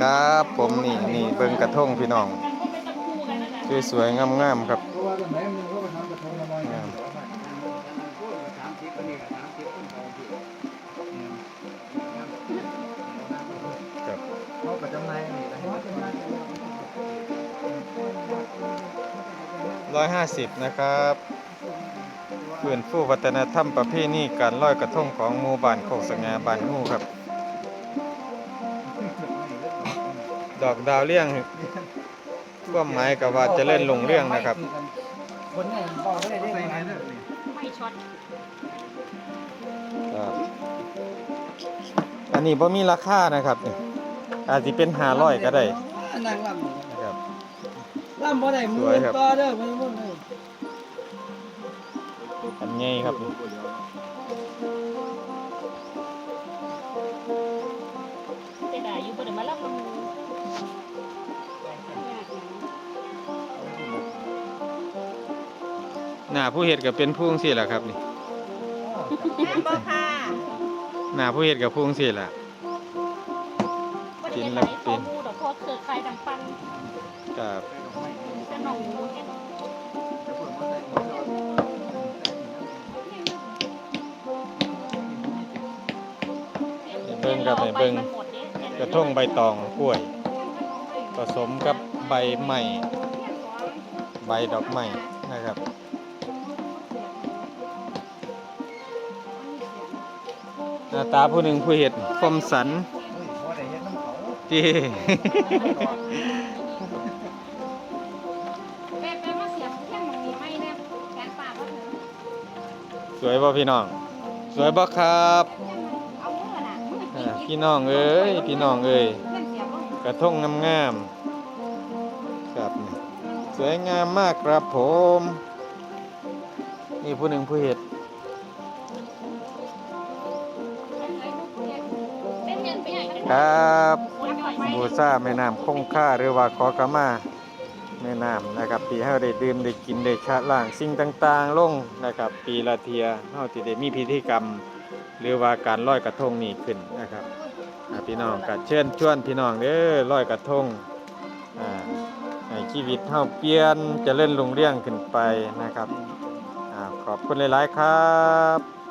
ครับ ผมนี่นี่เบิ่งกระทงพี่น้องสวยๆงามๆครับร้อยงามครับเขาประจำนายนี่นร้อยห้าสิบนะครับฟื้นฟูวัฒนธรรมประเพณีการลอยกระทงของหมู่บ้านโคกสง่าบ้านงูครับ ดอกดาวเรื่องความหมายกับว่าเจะเล่นลงเรื่องนะครับ คนเนี่ยบอกไม่ได้ได้ไงเด้อไม่ช็อตอันนี้บ่มีราคานะครับนี่อาจจะเป็นห้าร้อยก็ได้นางลำนี่นะครับลำบ่ได้มือวยครับต่อเด้อมันมุ่นเลยอันใหญ่ครับนี่ หน้าผู้เฮ็ดก็เป็นผู้จังซี่แหละครับนี่บ่ค่ะหน้าผู้เฮ็ดกับผู้จังซี่แหละ บ่ได้ไหลข้อมูลดอกพอเครือข่ายดังปันครับจะหนองหมูเฮ็ดเบิ่งครับนี่เบิ่งมันหมดเด้กระทงใบตองกล้วย ผสมกับใบไม้ใบดอกไม้นะครับ น้าตาผู้หนึ่งผู้เห็ดคมสันบ่ได้เฮ็ดน้ำเขาที่แม่แม่มาเสียบเที่ยงมันมีไหมเนี่ยแขนป่าบ่ถึงสวยบ่พี่น้อง สวยบ่ครับเอามือน่ะมืออ่าพี่น้องเอ้ย พี่น้องเอ้ยเพื่อนเสียบลงกระทงงามๆครับนี่สวยงามมากครับผม นี่ผู้หนึ่งผู้เห็ด ครับบูซาแม่น้ำคงค่าหรือว่าขอกะมาแม่น้ำนะครับ ปีให้เราได้ดื่มได้กินได้ชะล้างสิ่งต่างๆ ลงนะครับ ปีละเทียเฮาที่ได้มีพิธีกรรม หรือว่าการลอยกระทงนี่ขึ้นนะครับพี่น้องก็เชิญชวนพี่น้องเด้อลอยกระทงอ่าให้ชีวิตเฮาเปลี่ยนจะเล่นลงเรื่องขึ้นไปนะครับอขอบคุณหลายๆครับ